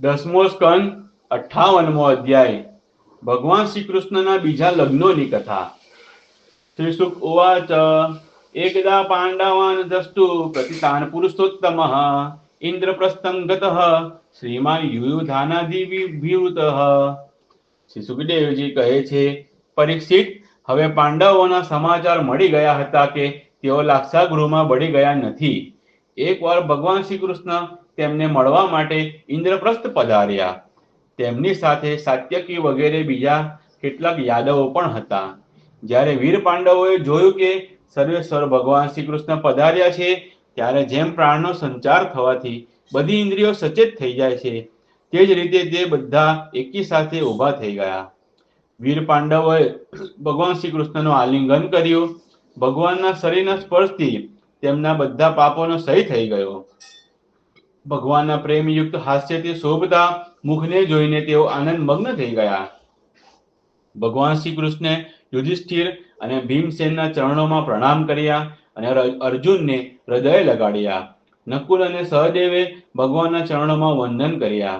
દસમો સ્કંદ અઠાવનમો અધ્યાય. ભગવાન શ્રી કૃષ્ણના બીજા લગ્નોની કથા. શ્રી સુખ ઉવાચ, એકદા પાંડવાન દસ્તુ પ્રતિતાન પુરુષોત્તમ, ઇન્દ્રપ્રસ્થમ ગતઃ, શ્રીમાન યુયુધાનાદિવિવૃત શ્રી સુખદેવજી કહે છે, પરીક્ષિત, હવે પાંડવોના સમાચાર મળી ગયા હતા કે તેઓ લાક્ષાગૃહમાં બળી ગયા નથી. એકવાર ભગવાન શ્રી કૃષ્ણ તેમને મળવા માટે ઇન્દ્રપ્રસ્થ પધાર્યા. તેમની સાથે સાત્યકી વગેરે બીજા કેટલાક યાદવો પણ હતા. જ્યારે વીર પાંડવોએ જોયું કે સર્વેશ્વર ભગવાન શ્રી કૃષ્ણ પધાર્યા છે, ત્યારે જેમ પ્રાણનો સંચાર થવાથી બધી ઇન્દ્રિયો સચેત થઈ જાય છે, તે જ રીતે તે બધા એકી સાથે ઊભા થઈ ગયા. વીર પાંડવોએ ભગવાન શ્રી કૃષ્ણનું આલિંગન કર્યું. ભગવાનના શરીરના સ્પર્શથી તેમના બધા પાપોનો સહી થઈ ગયો. ભગવાનના પ્રેમયુક્ત હાસ્યથી શોભતા મુખને જોઈને તેઓ આનંદ મગ્ન થઈ ગયા. ભગવાન શ્રી કૃષ્ણે યુધિષ્ઠિર અને ભીમસેનના ચરણોમાં પ્રણામ કર્યા અને અર્જુનને હૃદય લગાડ્યા. નકુલ અને સહદેવે ભગવાનના ચરણોમાં વંદન કર્યા.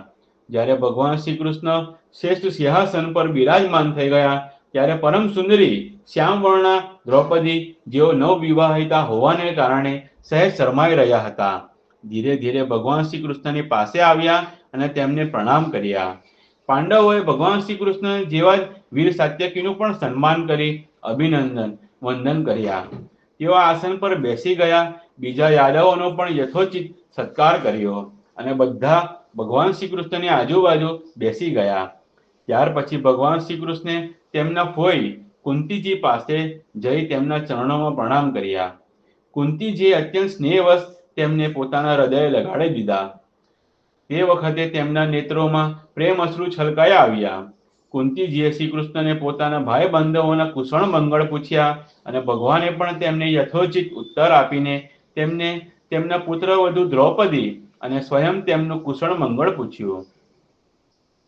જ્યારે ભગવાન શ્રી કૃષ્ણ શ્રેષ્ઠ સિંહાસન પર બિરાજમાન થઈ ગયા, ત્યારે પરમ સુંદરી શ્યામવર્ણા દ્રૌપદી જેઓ નવ વિવાહિતા હોવાને કારણે સહેજ શરમાઈ રહ્યા હતા. ધીરે ધીરે ભગવાન શ્રી કૃષ્ણની પાસે આવ્યા અને તેમને પ્રણામ કર્યા. પાંડવોએ ભગવાન શ્રી કૃષ્ણ જેવા વીર સાત્યકીનું પણ સન્માન કરી અભિનંદન, વંદન કર્યા. તેઓ આસન પર બેસી ગયા. બીજા યાદવોનો પણ યથોચિત સત્કાર કર્યો અને બધા ભગવાન શ્રી કૃષ્ણની આજુબાજુ બેસી ગયા. ત્યાર પછી ભગવાન શ્રી કૃષ્ણે તેમના ફોઈ કુંતીજી પાસે જઈ તેમના ચરણોમાં પ્રણામ કર્યા. કુંતીજીએ અત્યંત સ્નેહવશ તેમને પોતાના હૃદય લગાડી દીધા. તે વખતે તેમના નેત્રોમાં પ્રેમ અશ્રુ છલકાયા આવ્યા. કુંતીજીએ શ્રી કૃષ્ણને પોતાના ભાઈ બંધવોના કુશળ મંગળ પૂછ્યા અને ભગવાને પણ તેમને યથોચિત ઉત્તર આપીને તેમને, તેમના પુત્ર વધુ દ્રૌપદી અને સ્વયં તેમનું કુશળ મંગળ પૂછ્યું.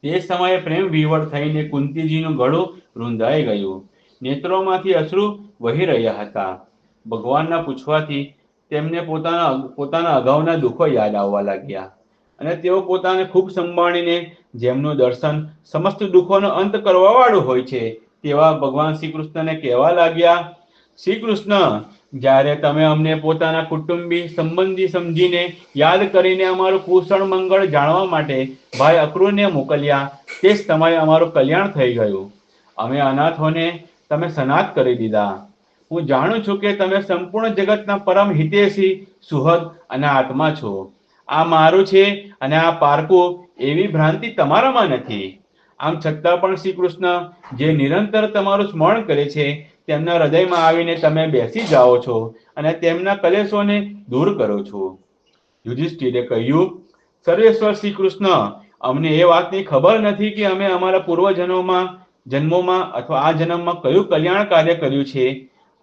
તે સમયે પ્રેમ વિવળ થઈને કુંતીજીનું ગળું રૂંધાઈ ગયું. નેત્રોમાંથી અશ્રુ વહી રહ્યા હતા. ભગવાનના પૂછવાથી તેમને પોતાના પોતાના અગાઉના દુઃખો યાદ આવવા લાગ્યા. અને તેઓ પોતાને ખૂબ સંભાળીને જેમનું દર્શન સમસ્ત દુઃખોનો અંત કરવા વાળું હોય છે, તેવા ભગવાન શ્રી કૃષ્ણને કહેવા લાગ્યા શ્રી કૃષ્ણ જ્યારે તમે અમને પોતાના કુટુંબી સંબંધી સમજીને યાદ કરીને અમારું કુશળ મંગળ જાણવા માટે ભાઈ અક્રૂરને મોકલ્યા, તે જ સમયે અમારું કલ્યાણ થઈ ગયું. અમે અનાથોને તમે સનાત કરી દીધા. હું જાણું છું કે તમે સંપૂર્ણ જગતના પરમ હિતેશી, સુહદ અને આત્મા છો. આ મારું છે અને આ પારકું એવી ભ્રાંતિ તમારામાં નથી. આમ છતાં પણ શ્રી કૃષ્ણ જે નિરંતર તમારું સ્મરણ કરે છે, તેમના હૃદયમાં આવીને તમે બેસી જાઓ છો અને તેમના કલેશોને દૂર કરો છો. યુધિષ્ઠિરે કહ્યું, સર્વેશ્વર શ્રી કૃષ્ણ અમને એ વાતની ખબર નથી કે અમે અમારા પૂર્વજનોમાં, જન્મોમાં અથવા આ જન્મમાં કયું કલ્યાણ કાર્ય કર્યું છે.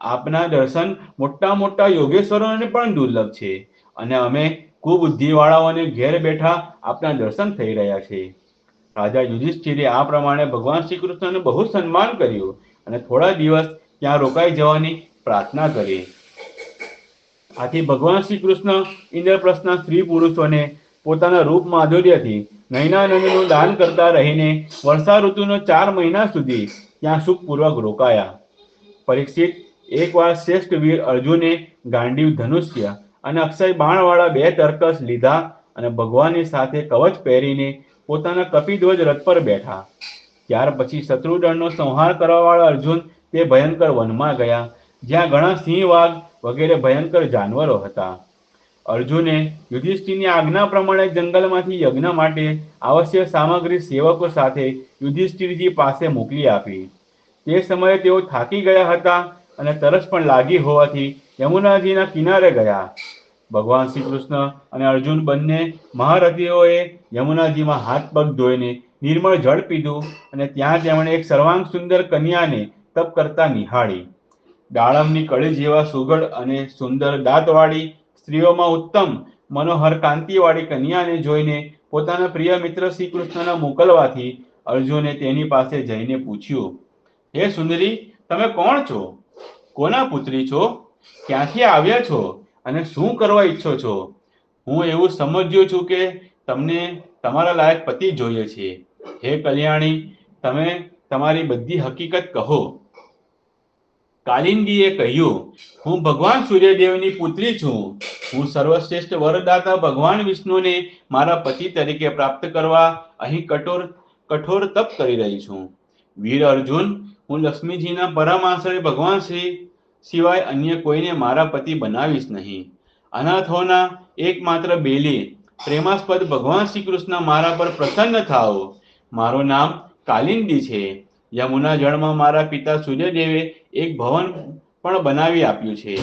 આપના દર્શન મોટા મોટા યોગેશ્વરોને પણ દુર્લભ છે. અને અમે કુબુદ્ધિવાળાઓને ઘેર બેઠા આપના દર્શન થઈ રહ્યા છે. રાજા યુધિષ્ઠિરે આ પ્રમાણે ભગવાન શ્રી કૃષ્ણને બહુ સન્માન કર્યું અને થોડા દિવસ ત્યાં રોકાઈ જવાની પ્રાર્થના કરી. આથી ભગવાન શ્રી કૃષ્ણ ઇન્દ્રપ્રસ્થના સ્ત્રી પુરુષોને પોતાના રૂપ માધુર્યથી નૈનાનંદનું દાન કરતા રહીને વર્ષા ઋતુનો ચાર મહિના સુધી ત્યાં સુખપૂર્વક રોકાયા. પરીક્ષિત એકવાર શ્રેષ્ઠ વીર અર્જુને ગાંડીવ ધનુષ્ય અને અક્ષય બાણવાળા બે તર્કસ લીધા અને ભગવાનની સાથે કવચ પહેરીને પોતાના કપિધ્વજ રથ પર બેઠા. ત્યાર પછી શત્રુદળનો સંહાર કરવાવાળા અર્જુન તે ભયંકર વનમાં ગયા, જ્યાં ઘણા સિંહ વાઘ વગેરે ભયંકર જાનવરો હતા. અર્જુને યુધિષ્ઠિરની આજ્ઞા પ્રમાણે જંગલમાંથી યજ્ઞ માટે આવશ્યક સામગ્રી સેવકો સાથે યુધિષ્ઠિરજી પાસે મોકલી આપી. તે સમયે તેઓ થાકી ગયા હતા અને તરસ પણ લાગી હોવાથી યમુનાજીના કિનારે ગયા. ભગવાન શ્રી કૃષ્ણ અને અર્જુન બંને મહારથીઓએ યમુનાજીમાં હાથ પગ ધોઈને નિર્મળ જળ પીધું અને ત્યાં તેમણે એક સર્વાંગ સુંદર કન્યાને તપ કરતા નિહાળી. દાડમની કળી જેવા સુગડ અને સુંદર દાંતવાળી સ્ત્રીઓમાં ઉત્તમ મનોહર કાંતિવાળી કન્યાને જોઈને પોતાના પ્રિય મિત્ર શ્રી કૃષ્ણના મોકલવાથી અર્જુને તેની પાસે જઈને પૂછ્યું, હે સુંદરી, તમે કોણ છો? કોના પુત્રી છો? ક્યાંથી આવ્યા છો? અને શું કરવા ઈચ્છો છો? હું એવું સમજ્યો છું કે તમને તમારા લાયક પતિ જોઈએ છે. હે કલ્યાણી, તમે તમારી બધી હકીકત કહો. કાલિંદીએ કહ્યું, હું ભગવાન સૂર્યદેવની પુત્રી છું. હું સર્વશ્રેષ્ઠ વરદાતા ભગવાન વિષ્ણુને મારા પતિ તરીકે પ્રાપ્ત કરવા અહીં કઠોર કઠોર તપ કરી રહી છું. વીર અર્જુન હું લક્ષ્મીજીના પરમ આશ્રય ભગવાન શ્રી સિવાય અન્ય કોઈને મારા પતિ બનાવીશ નહીં. અનાથોના એકમાત્ર બેલી, પ્રેમાસ્પદ ભગવાન શ્રી કૃષ્ણ મારા પર પ્રસન્ન થાઓ. મારું નામ કાલિંદી છે. યમુના જળમાં મારા પિતા સૂર્યદેવે એક ભવન પણ બનાવી આપ્યું છે.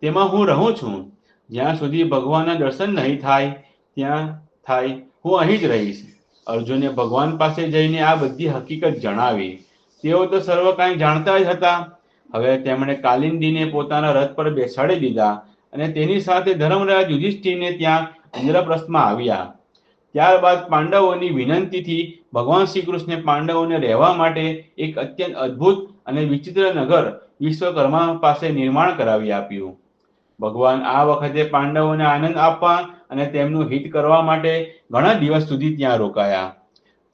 તેમાં હું રહું છું. જ્યાં સુધી ભગવાનના દર્શન નહીં થાય, ત્યાં થાય હું અહીં જ રહીશ. અર્જુને ભગવાન પાસે જઈને આ બધી હકીકત જણાવી. તેઓ તો સર્વ કાંઈ જાણતા જ હતા. હવે તેમણે કાલિંદીને પોતાના રથ પર બેસાડી દીધા અને તેની સાથે ધર્મરાજ યુધિષ્ઠિરને ત્યાં ઇન્દ્રપ્રસ્થમાં આવ્યા. ત્યારબાદ પાંડવોની વિનંતીથી ભગવાન શ્રી કૃષ્ણે પાંડવોને રહેવા માટે એક અત્યંત અદ્ભુત અને વિચિત્ર નગર વિશ્વકર્મા પાસે નિર્માણ કરાવી આપ્યું. ભગવાન આ વખતે પાંડવોને આનંદ આપવા અને તેમનું હિત કરવા માટે ઘણા દિવસ સુધી ત્યાં રોકાયા.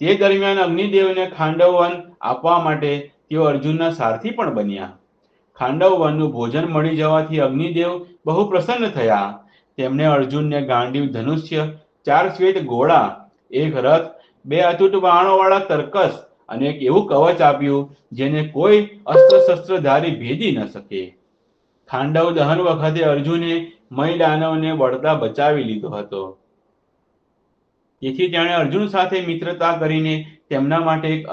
તે દરમિયાન અગ્નિદેવને ખાંડવ વન આપવા માટે તેઓ અર્જુનના સારથી પણ બન્યા. ખાંડવ વનનું ભોજન મળી જવાથી અગ્નિદેવ બહુ પ્રસન્ન થયા. તેમણે અર્જુનને ગાંડીવ ધનુષ્ય, ચાર શ્વેત ઘોડા એક રથ, બે અતૂટ બાણોવાળા તર્કસ અને એક એવું કવચ આપ્યું જેને કોઈ અસ્ત્ર શસ્ત્રધારી ભેદી ન શકે. ખાંડવ દહન વખતે અર્જુને મય દાનવને વળતા બચાવી લીધો હતો. તેથી તેણે અર્જુન સાથે મિત્રતા કરીને તેમના માટે એક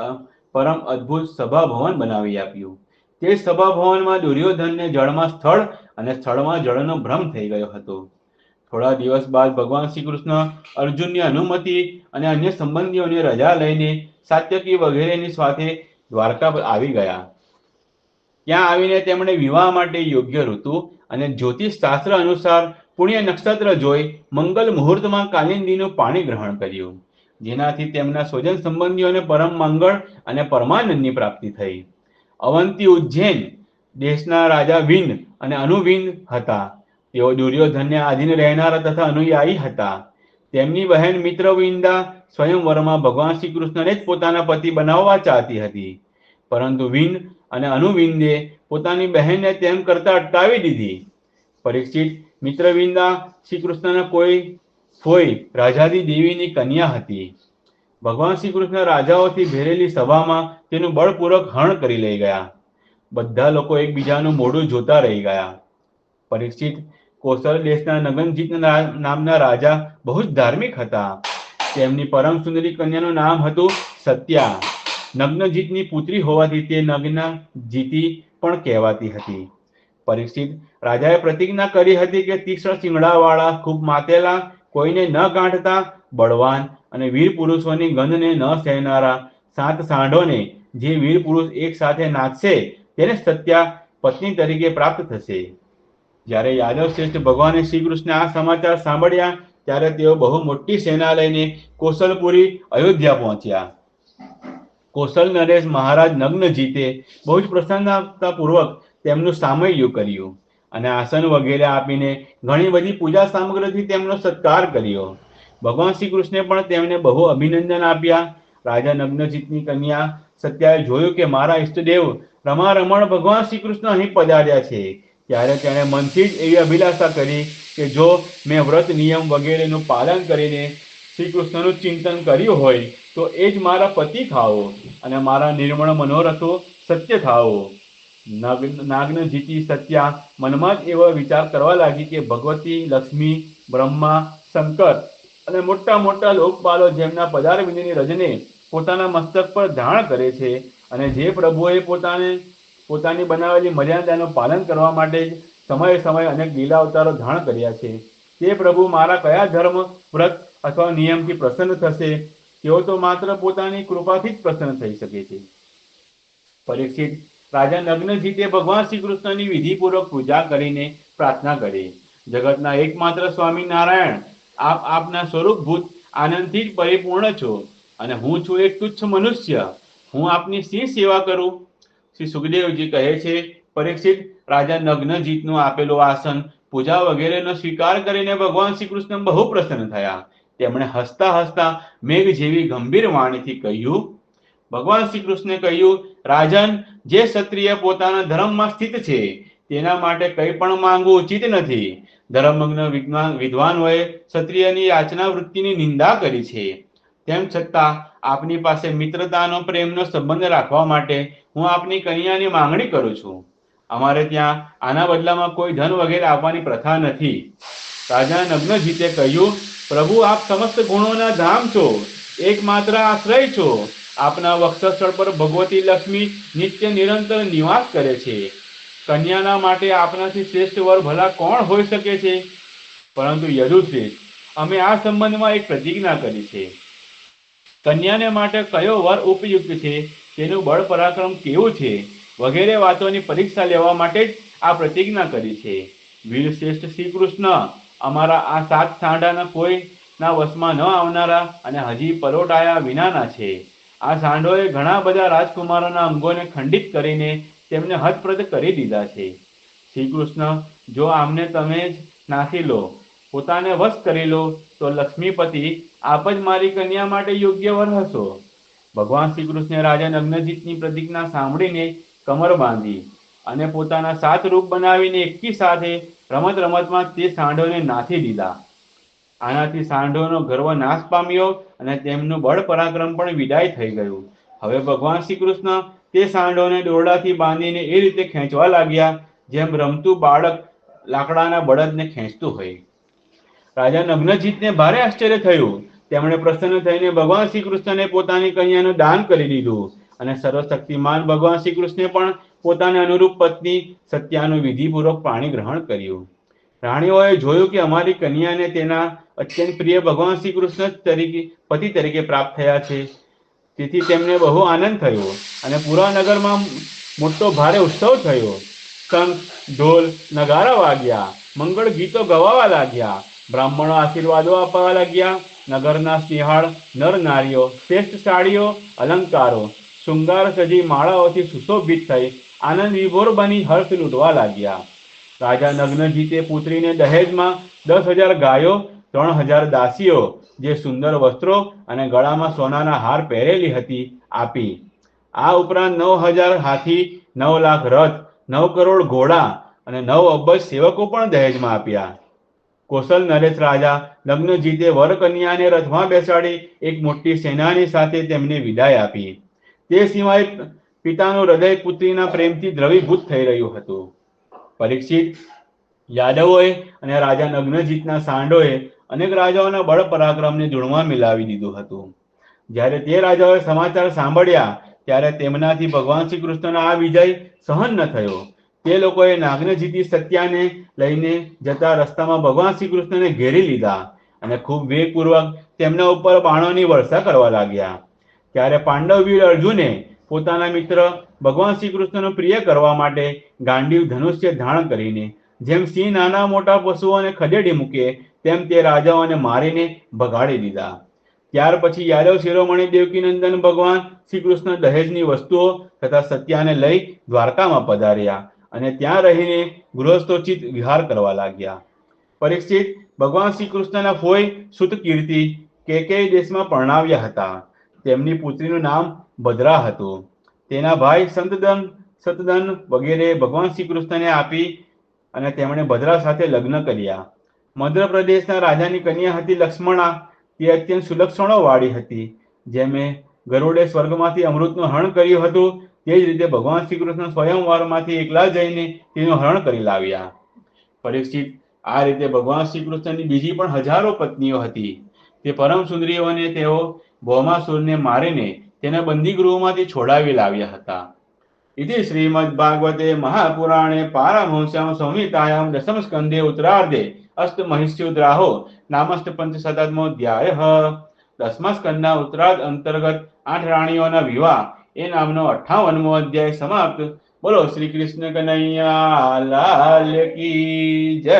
પરમ અદ્ભુત સભાભવન બનાવી આપ્યું. તે સભાભવનમાં દુર્યોધનને જળમાં સ્થળ અને સ્થળમાં જળનો ભ્રમ થઈ ગયો હતો. થોડા દિવસ બાદ ભગવાન શ્રી કૃષ્ણ અર્જુનની અનુમતિ અને અન્ય સંબંધીઓની રજા લઈને સાત્યકી વગેરેની સાથે દ્વારકા પર આવી ગયા. ત્યાં આવીને તેમણે વિવાહ માટે યોગ્ય ઋતુ અને જ્યોતિષ શાસ્ત્ર અનુસાર પુણ્ય નક્ષત્ર જોઈ મંગલ મુહૂર્તમાં કાલિંદીનું પાણી ગ્રહણ કર્યું. જેનાથી તેમના સ્વજન સંબંધીઓને પરમ મંગળ અને પરમાનંદની પ્રાપ્તિ થઈ. અવંતી ઉજ્જૈન દેશના રાજા વિંદ અને અનુવિંદ હતા. તેઓ દુર્યોધનને આધીન રહેનારા તથા અનુયાયી હતા. તેમની બહેન મિત્રવિંદા સ્વયંવરમાં ભગવાન શ્રી કૃષ્ણને જ પોતાના પતિ બનાવવા ચાહતી હતી. પરંતુ વિંદ અને અનુવિંદે પોતાની બહેનને તેમ કરતા અટકાવી દીધી. પરીક્ષિત મિત્રવિંદા શ્રી કૃષ્ણના કોઈ ફોઈ રાજાદી દેવીની કન્યા હતી. ભગવાન શ્રી કૃષ્ણ રાજાઓથી ભેરેલી સભામાં તેનું બળપૂર્વક હરણ કરી લઈ ગયા. બધા લોકો એકબીજાનું મોઢું જોતા રહી ગયા. પરીક્ષિત કોસલ દેશના નગનજીત નામના રાજા બહુ જ ધાર્મિક હતા. તેમની પરમ સુંદરી કન્યાનું નામ હતું સત્યા. નગ્નજીતની પુત્રી હોવાથી તે નગ્ન જીતી પણ કહેવાતી હતી. પરીક્ષિત રાજાએ પ્રતિજ્ઞા કરી હતી કે તીક્ષ્ણ શિંગડાવાળા ખૂબ માતેલા, કોઈને ન ગાંઠતા, બળવાન અને વીર પુરુષોની ગંધને ન સહેનારા. સાત સાંઢોને જે વીર પુરુષ એક સાથે નાચશે, તેને સત્યા પત્ની તરીકે પ્રાપ્ત થશે. જ્યારે યાદવ શ્રેષ્ઠ ભગવાને શ્રી કૃષ્ણ આ સમાચાર સાંભળ્યા, ત્યારે તેઓ બહુ મોટી સેના લઈને કોસલપુરી, અયોધ્યા પહોંચ્યા. કોસલ નરેશ મહારાજ નગ્ન જીતે. બહુ જ પ્રસન્નતાપૂર્વક તેમનું સામૈયું કર્યું અને આસન વગેરે આપીને ઘણી બધી પૂજા સામગ્રીથી તેમનો સત્કાર કર્યો. ભગવાન શ્રી કૃષ્ણે પણ તેમને બહુ અભિનંદન આપ્યા. રાજા નગ્નજીતની કન્યા સત્યાએ જોયું કે મારા ઈષ્ટદેવ રમા રમણ ભગવાન શ્રી કૃષ્ણ અહીં પધાર્યા છે. ત્યારે તેણે મનથી જ એવી અભિલાષા કરી કે જો મેં વ્રત નિયમ વગેરેનું પાલન કરીને શ્રી કૃષ્ણનું ચિંતન કર્યું હોય તો એ જ મારા પતિ થાઓ અને મારા નિર્મળ મનોરથો સત્ય થાઓ. નાગન જીતી સત્યા મનમાં જ એવો વિચાર કરવા લાગી કે ભગવતી, લક્ષ્મી, બ્રહ્મા, શંકર અને મોટા મોટા લોકપાલો જેમના પધાર વિધિની રજને પોતાના મસ્તક પર ધારણ કરે છે અને જે પ્રભુએ પોતાને, પોતાની બનાવેલી મર્યાદાનું પાલન કરવા માટે જ સમયે સમયે અનેક લીલા અવતારો ધારણ કર્યા છે. તે પ્રભુ મારા કયા ધર્મ, વ્રત અથવા નિયમથી પ્રસન્ન થશે? તેઓ તો માત્ર પોતાની કૃપાથી જ પ્રસન્ન થઈ શકે છે. પરીક્ષિત રાજા નગ્નજીતે ભગવાન શ્રી કૃષ્ણની વિધિપૂર્વક પૂજા કરીને પ્રાર્થના કરી. જગતના એકમાત્ર સ્વામી નારાયણ, આપ આપના સ્વરૂપભૂત આનંદથી જ પરિપૂર્ણ છો અને હું છું એક તુચ્છ મનુષ્ય. હું આપની શી સેવા કરું? શ્રી સુખદેવજી કહે છે, પરીક્ષિત, રાજા નગ્નજીતનું આપેલું આસન, પૂજા વગેરેનો સ્વીકાર કરીને ભગવાન શ્રી કૃષ્ણ બહુ પ્રસન્ન થયા. તેમણે હસતા હસતા મેઘ જેવી ગંભીર વાણીથી કહ્યું ભગવાન શ્રી કૃષ્ણે કહ્યું, રાજન, જે ક્ષત્રિય પોતાના ધર્મમાં સ્થિત છે, તેના માટે કંઈ પણ માંગવું ઉચિત નથી. ધર્મગ્ન વિદ્વાન વિદ્વાનોએ ક્ષત્રિયની યાચના વૃત્તિની નિંદા કરી છે. તેમ છતાં, આપની પાસે મિત્રતાનો પ્રેમનો સંબંધ રાખવા માટે હું આપની કન્યાની માંગણી કરું છું. અમારે ત્યાં આના બદલામાં કોઈ ધન વગેરે આપવાની પ્રથા નથી. રાજા નગ્નજીતે કહ્યું, પ્રભુ, આપ સમસ્ત ગુણોના ધામ છો. એકમાત્ર આશ્રય છો. આપના વક્ષસ્થળ પર ભગવતી લક્ષ્મી નિત્ય નિરંતર નિવાસ કરે છે. કન્યાના માટે આપનાથી શ્રેષ્ઠ વર ભલા કોણ હોઈ શકે છે? પરંતુ યદુશ્રેષ્ઠ અમે આ સંબંધમાં એક પ્રતિજ્ઞા કરી છે. કન્યાને માટે કયો વર ઉપયુક્ત છે? તેનું બળ પરાક્રમ કેવું છે? વગેરે વાતોની પરીક્ષા લેવા માટે જ આ પ્રતિજ્ઞા કરી છે. વીર શ્રેષ્ઠ શ્રી કૃષ્ણ, અમારા આ સાત સાંડાના કોઈના વશમાં ન આવનારા અને હજી પરોટાયા વિનાના છે. આ સાંડોએ ઘણા બધા રાજકુમારોના અંગોને ખંડિત કરીને તેમને હતપ્રદ કરી દીધા છે. શ્રી કૃષ્ણ જો આમને તમે જ નાસી લો, પોતાને વશ કરી લો, તો લક્ષ્મીપતિ આપ જ મારી કન્યા માટે યોગ્ય વર હશો. ભગવાન શ્રી કૃષ્ણે રાજા નગ્નજીતની પ્રતિજ્ઞા સાંભળીને કમર બાંધી અને પોતાના સાત રૂપ બનાવીને એકી સાથે રમત રમતમાં તે સાંડોને નાથી દીધા. આનાથી સાંઢોનો ગર્વ નાશ પામ્યો અને તેમનું બળ પરાક્રમ પણ વિદાય થઈ ગયું. હવે ભગવાન શ્રી કૃષ્ણ તે સાંઢોને દોરડાથી બાંધીને એ રીતે ખેંચવા લાગ્યા, જેમ રમતું બાળક લાકડાના બળદને ખેંચતું હોય. રાજા નગ્નજીતને ભારે આશ્ચર્ય થયું. તેમણે પ્રસન્ન થઈને ભગવાન શ્રી કૃષ્ણને પોતાની કન્યાનું દાન કરી દીધું અને સર્વશક્તિમાન ભગવાન શ્રી કૃષ્ણે પણ પોતાને અનુરૂપ પત્ની સત્યાનું વિધિપૂર્વક પાણી ગ્રહણ કર્યું. રાણીઓએ જોયું કે અમારી કન્યાને તેના અત્યંત પ્રિય ભગવાન શ્રી કૃષ્ણ તરીકે, પતિ તરીકે પ્રાપ્ત થયા છે. તેથી તેમને બહુ આનંદ થયો અને પુરાનગરમાં મોટો ભારે ઉત્સવ થયો. શંખ ઢોલ નગારા વાગ્યા, મંગળ ગીતો ગવાવા લાગ્યા, બ્રાહ્મણો આશીર્વાદો આપવા લાગ્યા. નગરના સ્નેહાળ, નર નારીઓ, શ્રેષ્ઠ સાડીઓ, અલંકારો, શૃંગાર સજી માળાઓથી સુશોભિત થઈ, આનંદ વિભોર બની હર્ષ લૂંટવા લાગ્યા. રાજા નગ્નજીતે પુત્રીને દહેજમાં દસ હજાર ગાયો ત્રણ હજાર દાસીઓ જે સુંદર વસ્ત્રો અને ગળામાં સોનાના હાર પહેરેલી હતી, આપી. આ ઉપરાંત નવ હજાર હાથી, નવ લાખ રથ, નવ કરોડ ઘોડા અને નવ અબજ સેવકો પણ દહેજમાં આપ્યા. કોસલ નરેશ રાજા લગ્નજીતે વર કન્યાને રથમાં બેસાડી એક મોટી સેનાની સાથે તેમને વિદાય આપી. તે સિવાય પિતાનું હૃદય પુત્રીના પ્રેમથી દ્રવીભૂત થઈ રહ્યું હતું. પરીક્ષિત યાદવોએ અને રાજા નગ્નજીતના સાંડોએ અનેક રાજાઓના બળ પરાક્રમને ધૂળમાં મિલાવી દીધું હતું. જ્યારે તે રાજાઓએ સમાચાર સાંભળ્યા, ત્યારે તેમનાથી ભગવાન શ્રી કૃષ્ણનો આ વિજય સહન ન થયો. તે લોકોએ નાગનજીતી સત્યાને લઈને જતા રસ્તામાં ભગવાન શ્રી કૃષ્ણને ઘેરી લીધા અને ખૂબ વેગપૂર્વક તેમના ઉપર બાણોની વર્ષા કરવા લાગ્યા. ત્યારે પાંડવ વીર અર્જુને પોતાના મિત્ર ભગવાન શ્રી કૃષ્ણનો પ્રિય કરવા માટે ગાંડીવ ધનુષ્ય ધારણ કરીને જેમ સિંહ નાના મોટા પશુઓને ખદેડી મૂકે, તેમ તે રાજાઓને મારીને ભગાડી દીધા. ત્યાર પછી યાદવ શિરોમણી દેવકીનંદન ભગવાન શ્રી કૃષ્ણ દહેજની વસ્તુઓ તથા સત્યાને લઈ દ્વારકામાં પધાર્યા અને ત્યાં રહીને ગૃહસ્થોચિત વિહાર કરવા લાગ્યા. પરીક્ષિત ભગવાન શ્રી કૃષ્ણના ફોઈ સુત કીર્તિ કે દેશમાં પરણાવ્યા હતા. તેમની પુત્રીનું નામ ભદ્રા હતું. તેના ભાઈ સંતદન, સતદન વગેરે ભગવાન શ્રી કૃષ્ણને આપી અને તેમણે ભદ્રા સાથે લગ્ન કર્યા. મધ્યપ્રદેશના રાજાની કન્યા હતી લક્ષ્મણા. તે અત્યંત સુલક્ષણો વાળી હતી. જેમે ગરુડે સ્વર્ગમાંથી અમૃતનું હરણ કર્યું હતું, તે જ રીતે ભગવાન શ્રી કૃષ્ણ સ્વયંવરમાંથી એકલા જઈને તેનું હરણ કરી લાવ્યા. પરીક્ષિત, આ રીતે ભગવાન શ્રી કૃષ્ણની બીજી પણ હજારો પત્નીઓ હતી. તે પરમ સુંદરીઓને તેઓ ભૌમાસુરને મારીને તેના બંદી ગૃહમાંથી છોડાવી લાવ્યા હતા. ઇતિ श्रीमद्भागवते ભાગવતે મહાપુરાણે संहितायां दशमस्कन्धे उत्तरार्धे સ્કંદે महिष्युद्राहो અસ્ત મહિષ્યુદ્રાહો નામસ્ત પંચશતાત્મો ધ્યાય દસમા સ્કંદના ઉત્તરાર્ધ અંતર્ગત આઠ રાણીઓના વિવાહ એ નામનો અઠ્ઠાવનમો અધ્યાય સમાપ્ત બોલો શ્રી કૃષ્ણ કનૈયા લાલ કી જય